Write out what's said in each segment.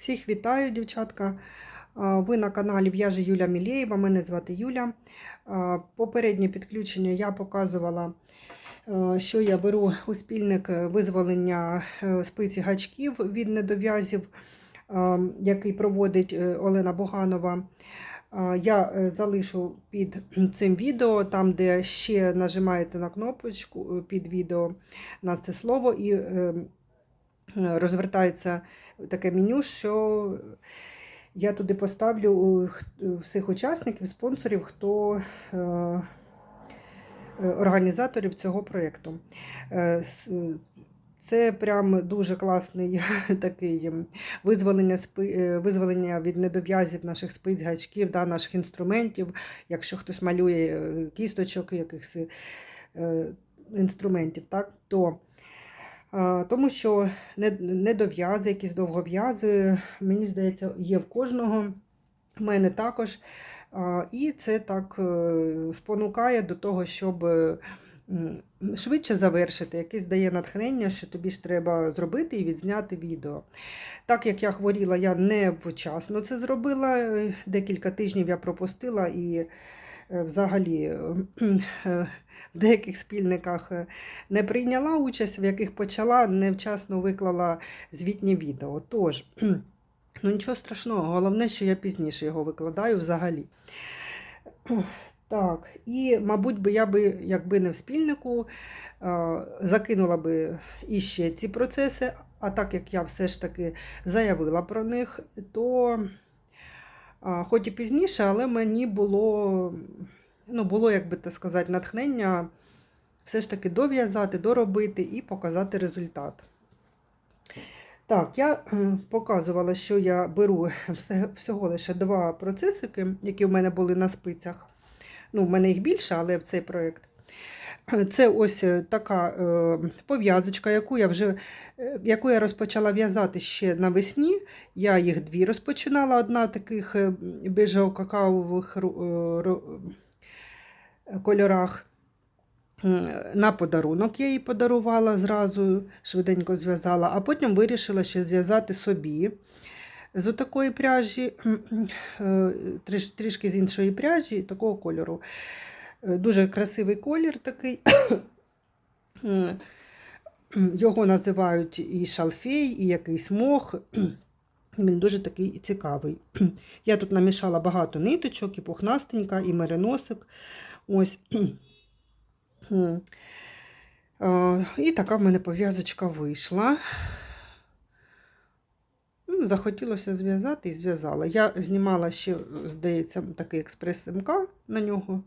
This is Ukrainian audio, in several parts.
Всіх вітаю, дівчатка. Ви на каналі В'яже Юля Мілєєва, мене звати Юля. Попереднє підключення я показувала, е, що я беру у спільник визволення е, спиці гачків від недов'язів, який проводить е, Олена Боганова. Я залишу під цим відео, там, де ще нажимаєте на кнопочку під відео на це слово, і розвертається таке меню, що я туди поставлю всіх учасників, спонсорів, хто е, е, організаторів цього проєкту. Е, Це прям дуже класний такий визволення, е, визволення від недов'язів наших спиць, гачків, да, наших інструментів. Якщо хтось малює е, кісточок, якихось е, інструментів, так, то Тому що не- недов'язи, якісь довгов'язи, мені здається, є в кожного. В мене також. І це так е, спонукає до того, щоб швидше завершити, якесь дає натхнення, що тобі ж треба зробити і відзняти відео. Так як я хворіла, я не вчасно це зробила. е, Декілька тижнів я пропустила і взагалі е, е, в деяких спільниках е, не прийняла участь, в яких почала, невчасно виклала звітні відео. Тож, ну нічого страшного, головне, що я пізніше його викладаю взагалі. Так, і, мабуть, би я би, якби не в спільнику, е, закинула би іще ці процеси, а так як я все ж таки заявила про них, то хоч і пізніше, але мені було, ну, було, як би так сказати, натхнення все ж таки дов'язати, доробити і показати результат. Так, я показувала, що я беру всього лише два процесики, які в мене були на спицях. Ну, в мене їх більше, але в цей проєкт. Це ось е, така е, пов'язочка, яку я вже е, яку я розпочала в'язати ще навесні. Я їх дві розпочинала. Одна таких біжево-какаових е, е, кольорах. На подарунок я її подарувала зразу, швиденько зв'язала, а потім вирішила ще зв'язати собі з отакої пряжі, трішки з іншої пряжі, такого кольору. Е, Дуже красивий колір такий. Його називають і шалфей, і якийсь мох. Він дуже такий цікавий. Я тут намішала багато ниточок, і пухнастенька, і мериносик. Ось. І така в мене пов'язочка вийшла. Ну, Захотілося зв'язати і зв'язала. Я знімала ще, здається, такий експрес-МК на нього.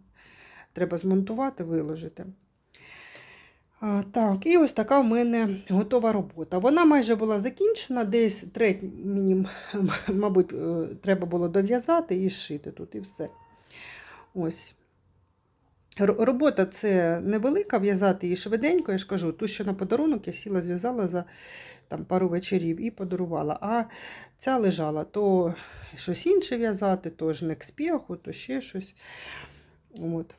Треба змонтувати, виложити. А, так, і ось така в мене готова робота. Вона майже була закінчена, десь треть мені, мабуть, е, треба було дов'язати і зшити тут, і все. Ось. Робота це невелика, в'язати її швиденько, я ж кажу, ту, що на подарунок я сіла, зв'язала за там, пару вечорів і подарувала. А ця лежала то щось інше в'язати, то ж не к спіху, то ще щось. От.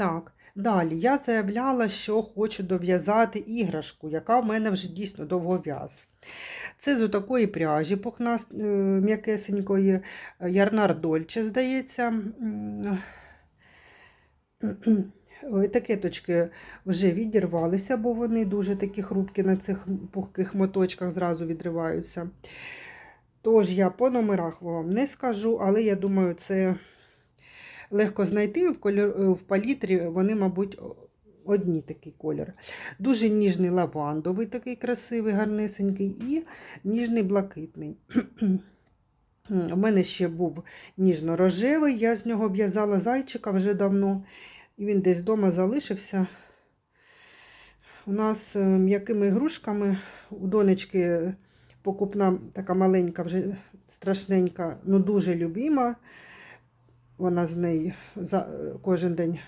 Так, далі я заявляла, що хочу дов'язати іграшку, яка в мене вже дійсно довгов'яз. Це з такої пряжі пухнаст, е, м'якесенької, е, Ярнар Дольче, здається. Етикеточки вже відірвалися, бо вони дуже такі хрупкі на цих пухких моточках зразу відриваються. Тож я по номерах вам не скажу, але я думаю, це легко знайти в, кольор, в палітрі. Вони, мабуть, одні такий колір. Дуже ніжний лавандовий, такий красивий, гарнесенький, і ніжний блакитний. У мене ще був ніжно-рожевий, я з нього в'язала зайчика вже давно. І він десь вдома залишився. У нас е, м'якими ігрушками у донечки покупна така маленька, вже страшненька, ну дуже любима. Вона з неї за, кожен день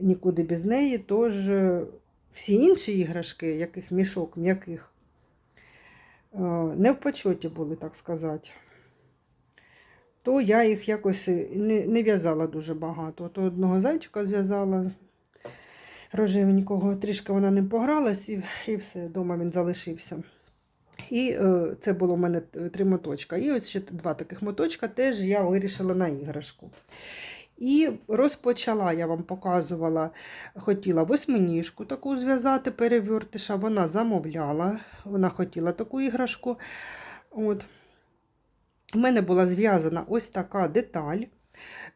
нікуди без неї. Тож е, всі інші іграшки, яких мішок м'яких, е, не в почоті були, так сказати то я їх якось не, не в'язала дуже багато. То одного зайчика зв'язала рожевенького, трішки вона ним погралась і, і все, вдома він залишився. І е, це було в мене три моточка. І ось ще два таких моточка теж я вирішила на іграшку. І розпочала, я вам показувала, хотіла восьминіжку таку зв'язати, перевертиша. Вона замовляла, вона хотіла таку іграшку. От. У мене була зв'язана ось така деталь.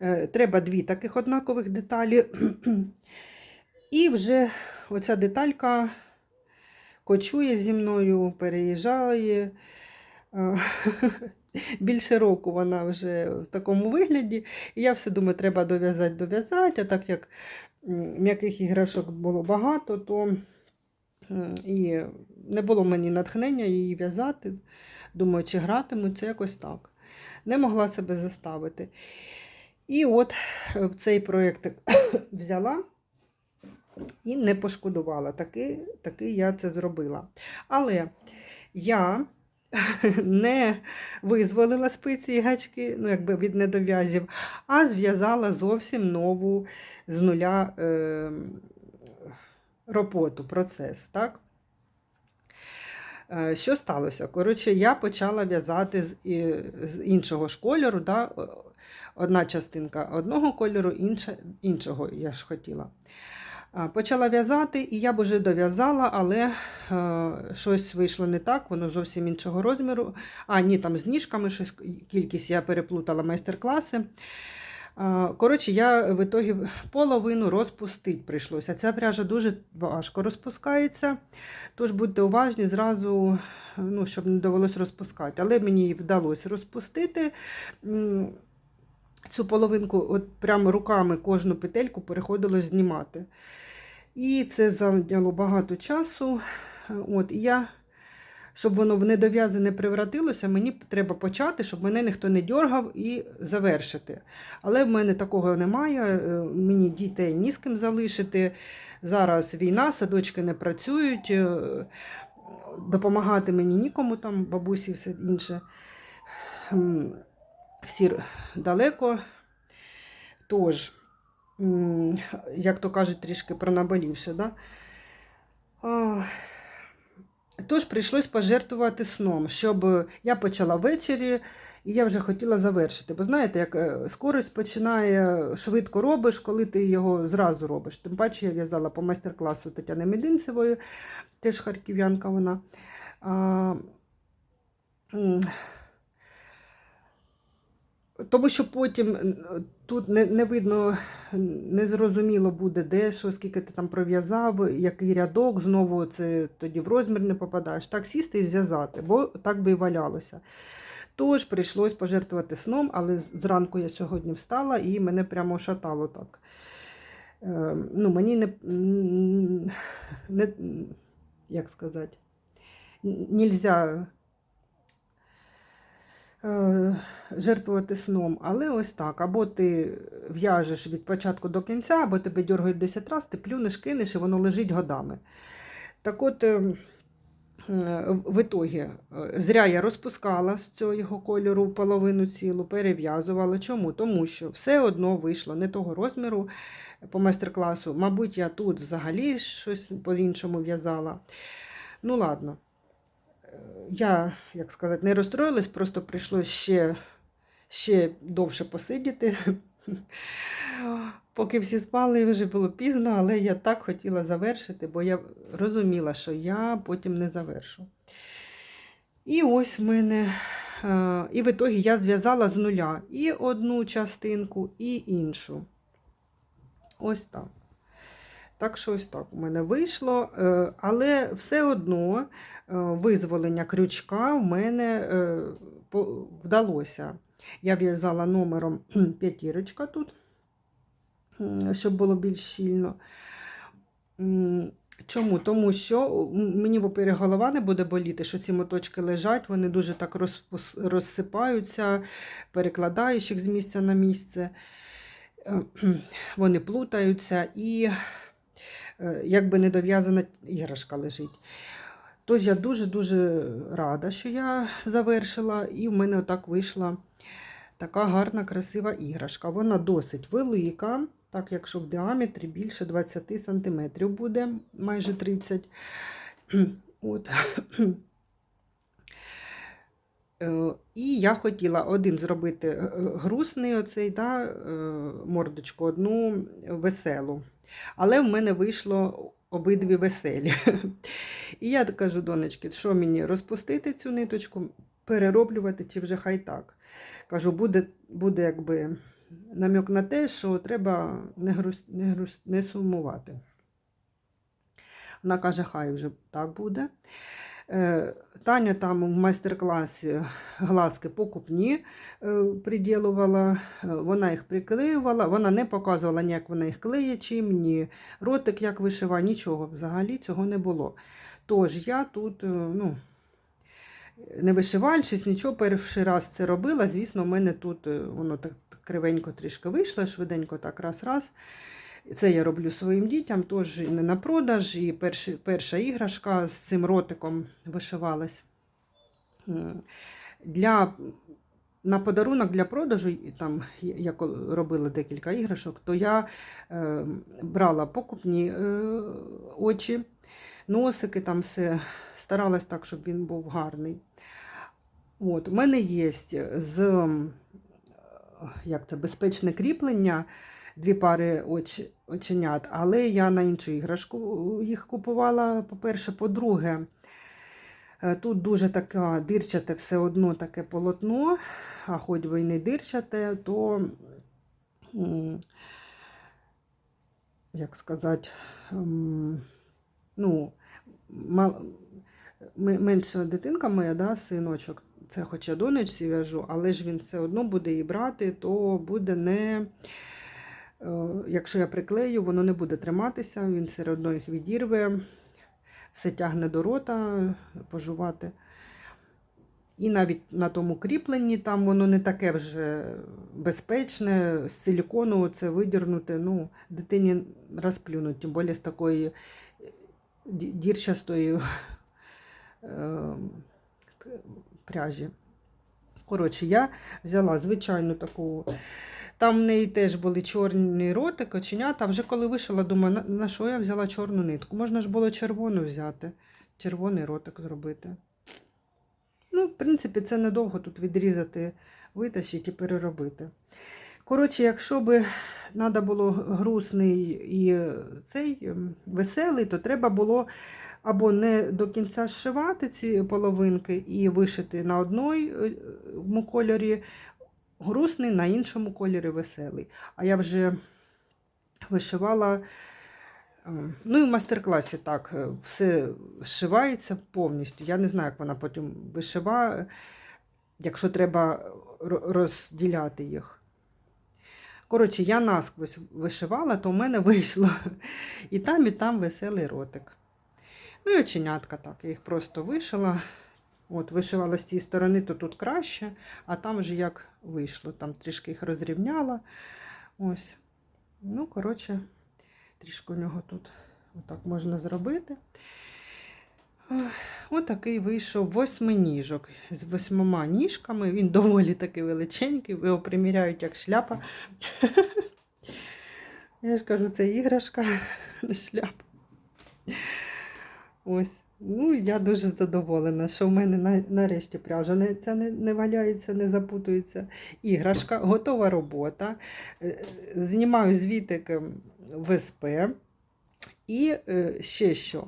Е, Треба дві таких однакових деталі. І вже оця деталька кочує зі мною, переїжджає. Більше року вона вже в такому вигляді. І я все думаю, треба дов'язати, дов'язати. А так як м'яких іграшок було багато, то і не було мені натхнення її в'язати. Думаю, чи гратиму, це якось так. Не могла себе заставити. І от е, в цей проєкт взяла і не пошкодувала. Таки, таки я це зробила. Але я не визволила спиці і гачки, ну, якби від недов'язів, а зв'язала зовсім нову з нуля е, роботу, процес. Так? Е, Що сталося? Коротше, я почала в'язати з, з іншого ж кольору. Да? Одна частинка одного кольору, інша іншого я ж хотіла. Почала в'язати, і я б вже дов'язала, але е, щось вийшло не так, воно зовсім іншого розміру. А, ні, там з ніжками щось кількість я переплутала майстер-класи. А, Коротше, я в ітогі половину розпустити прийшлося. Ця пряжа дуже важко розпускається, тож будьте уважні зразу, ну, щоб не довелось розпускати. Але мені вдалося розпустити. Цю половинку, от прямо руками кожну петельку переходилось знімати. І це зайняло багато часу. От, і я, щоб воно в недов'язи не превратилося, мені треба почати, щоб мене ніхто не дергав і завершити. Але в мене такого немає. е, Мені дітей ні з ким залишити. Зараз війна, садочки не працюють, е, допомагати мені нікому, там бабусі все інше. М, Всі далеко. Тож, як то кажуть, трішки пронаболівши. Да? Тож прийшлось пожертвувати сном, щоб я почала ввечері, і я вже хотіла завершити. Бо знаєте, як е, скорость починає швидко робиш, коли ти його зразу робиш. Тим паче я в'язала по майстер-класу Тетяни Мединцевої, теж харків'янка вона. А, тому що потім е, тут не, не видно, не зрозуміло буде, де що, скільки ти там пров'язав, який рядок, знову це тоді в розмір не попадаєш. Так сісти і зв'язати, бо так би і валялося. Тож прийшлось пожертвувати сном, але зранку я сьогодні встала і мене прямо шатало так. Е, ну, мені не, не як сказати, нельзя жертвувати сном. Але ось так. Або ти в'яжеш від початку до кінця, або тебе дергають 10 разів, ти плюнеш, кинеш, і воно лежить годами. Так от, е, е, в ітогі, е, зря я розпускала з цього його кольору половину цілу, перев'язувала. Чому? Тому що все одно вийшло не того розміру по майстер-класу. Мабуть, я тут взагалі щось по-іншому в'язала. Ну, ладно. Я, як сказати, не розстроїлась, просто прийшло ще, ще довше посидіти. Поки всі спали, вже було пізно, але я так хотіла завершити, бо я розуміла, що я потім не завершу. І ось в мене, е, і в ітогі я зв'язала з нуля і одну частинку, і іншу. Ось так. Так що ось так у мене вийшло. Е, Але все одно е, визволення крючка в мене е, вдалося. Я в'язала номером п'ятірочка тут, щоб було більш щільно. Чому? Тому що мені, во-первых, голова не буде боліти, що ці моточки лежать, вони дуже так розсипаються, перекладаєш їх з місця на місце, вони плутаються і е, якби недов'язана іграшка лежить. Тож я дуже-дуже рада, що я завершила, і в мене отак вийшла така гарна, красива іграшка. Вона досить велика, так якщо в діаметрі більше 20 см буде, майже 30 От. Е, І я хотіла один зробити е, грустний оцей да, е, мордочку, одну веселу. Але в мене вийшло обидві веселі. І я кажу, донечки, що мені розпустити цю ниточку, перероблювати чи вже хай так. Кажу, буде, буде якби намік на те, що треба не, грус, не, грус, не сумувати. Вона каже, хай вже так буде. Е, Таня там в майстер-класі глазки покупні е, приділувала, е, вона їх приклеювала, вона не показувала, як вона їх клеє, чим, ні ротик як вишиває, нічого взагалі цього не було. Тож я тут, ну, не вишивальщись, нічого перший раз це робила. Звісно, в мене тут воно так кривенько трішки вийшло, швиденько так раз-раз. Це я роблю своїм дітям, теж не на продаж, і перші, перша іграшка з цим ротиком вишивалась. Для, на подарунок для продажу, там я робила декілька іграшок, то я е, брала покупні е, очі, носики, там все старалась так, щоб він був гарний. От, у мене є з як це, безпечне кріплення дві пари оч, оченят, але я на іншу іграшку їх купувала, по-перше, по-друге, е, тут дуже таке дирчате все одно таке полотно, а хоч би й не дирчате, то, як сказати, ну, менша дитинка моя, да, синочок, це хоч я донечці в'яжу, але ж він все одно буде її брати, то буде не. Е, Якщо я приклею, воно не буде триматися, він все одно їх відірве, все тягне до рота, пожувати. І навіть на тому кріпленні там воно не таке вже безпечне, з силікону це видірнути, ну, дитині розплюнуть, тим більше з такої дірчастої е, пряжі. Коротше, я взяла звичайну таку. Там в неї теж були чорні ротик, оченята. Вже коли вишила, думаю, на, що я взяла чорну нитку? Можна ж було червону взяти, червоний ротик зробити. Ну, в принципі, це недовго тут відрізати, витащити і переробити. Коротше, якщо би треба було грустний і цей ем, веселий, то треба було або не до кінця зшивати ці половинки і вишити на одному кольорі грустний, на іншому кольорі веселий. А я вже вишивала. е, Ну і в майстер-класі так, е, все зшивається повністю. Я не знаю, як вона потім вишиває, якщо треба розділяти їх. Коротше, я насквозь вишивала, то в мене вийшло і там, і там веселий ротик. Ну і оченятка так, я їх просто вишила. От, вишивала з цієї сторони, то тут краще, а там вже як вийшло. Там трішки їх розрівняла. Ось. Ну, коротше, трішки у нього тут отак можна зробити. Отакий вийшов восьминіжок з восьмома ніжками. Він доволі таки величенький, його приміряють як шляпа. Я ж кажу, це іграшка, шляпа. Ось. Ну, я дуже задоволена, що в мене на- нарешті пряжа не, це не, не валяється, не запутується. Іграшка, готова робота. Е, Знімаю звітик ем, в СП. І е, ще що.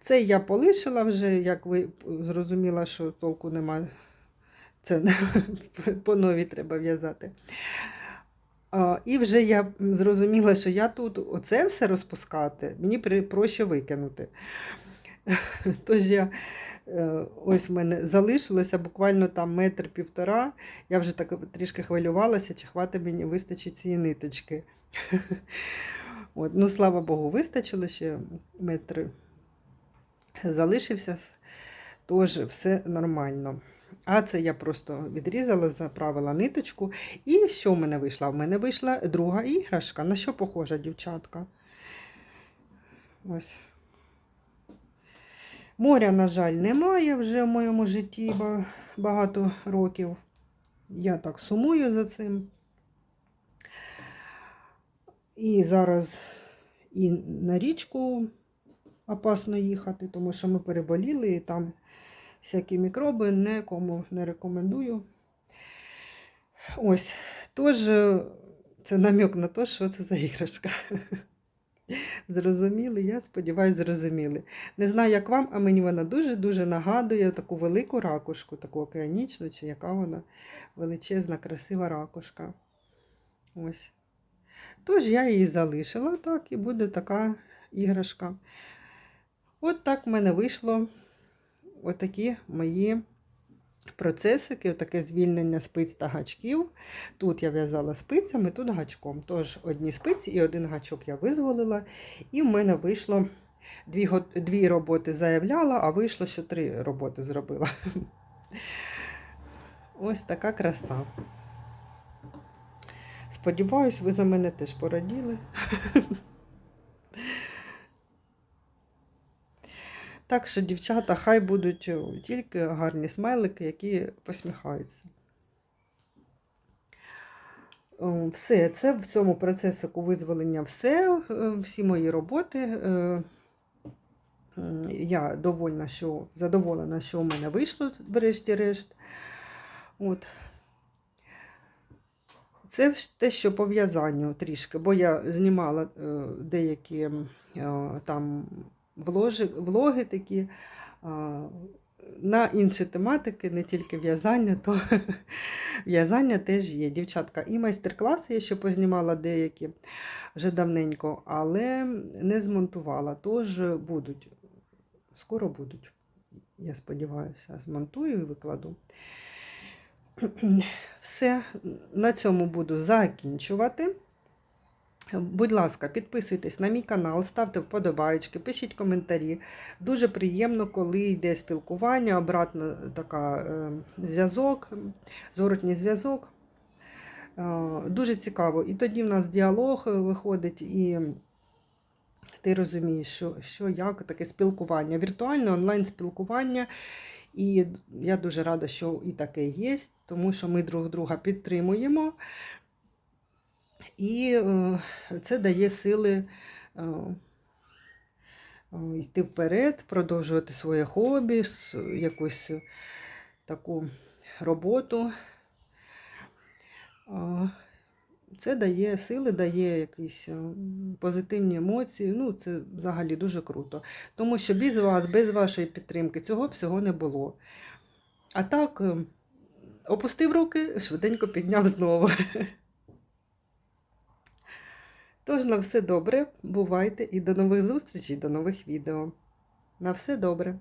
Це я полишила вже, як ви зрозуміла, що толку нема. Це по новій треба в'язати. І вже я зрозуміла, що я тут оце все розпускати, мені проще викинути. Тож я е, ось в мене залишилося буквально там метр півтора. Я вже так трішки хвилювалася, чи хватить мені вистачить цієї ниточки. От, ну, слава Богу, вистачило ще метр залишився, тож все нормально. А це я просто відрізала, заправила ниточку. І що в мене вийшло? В мене вийшла друга іграшка. На що похожа дівчатка? Ось. Моря, на жаль, немає вже в моєму житті багато років. Я так сумую за цим. І зараз і на річку опасно їхати, тому що ми переболіли, і там всякі мікроби, нікому не рекомендую. Ось, тож, е, це намік на те, що це за іграшка. Зрозуміли, я сподіваюся, зрозуміли. Не знаю, як вам, а мені вона дуже-дуже нагадує таку велику ракушку, таку океанічну, чи яка вона величезна, красива ракушка. Ось. Тож я її залишила, так, і буде така іграшка. От так в мене вийшло отакі мої процесики, таке звільнення спиць та гачків. Тут я в'язала спицями, тут гачком. Тож одні спиці і один гачок я визволила. І в мене вийшло дві, дві роботи заявляла, а вийшло, що три роботи зробила. Ось така краса. Сподіваюсь, ви за мене теж пораділи. Так що, дівчата, хай будуть тільки гарні смайлики, які посміхаються. Все, це в цьому процесику визволення все, е, всі мої роботи. Е, Я довольна, що, задоволена, що у мене вийшло, врешті-решт. От. Це те, що по в'язанню трішки, бо я знімала е, деякі е, там вложи, влоги такі на інші тематики, не тільки в'язання, то в'язання теж є. Дівчатка, і майстер-класи я ще познімала деякі вже давненько, але не змонтувала. Тож будуть, скоро будуть. Я сподіваюся, змонтую і викладу. Все, на цьому буду закінчувати. Будь ласка, підписуйтесь на мій канал, ставте вподобайки, пишіть коментарі. Дуже приємно, коли йде спілкування, обратна така е, зв'язок, зворотній зв'язок. Е, дуже цікаво. І тоді в нас діалог е, виходить, і ти розумієш, що, що як таке спілкування, віртуальне онлайн спілкування. І я дуже рада, що і таке є, тому що ми друг друга підтримуємо. І е, це дає сили е, йти вперед, продовжувати своє хобі, якусь таку роботу. Е, Це дає сили, дає якісь позитивні емоції. Ну, це взагалі дуже круто. Тому що без вас, без вашої підтримки цього всього не було. А так, опустив руки, швиденько підняв знову. Тож на все добре, бувайте і до нових зустрічей, до нових відео. На все добре.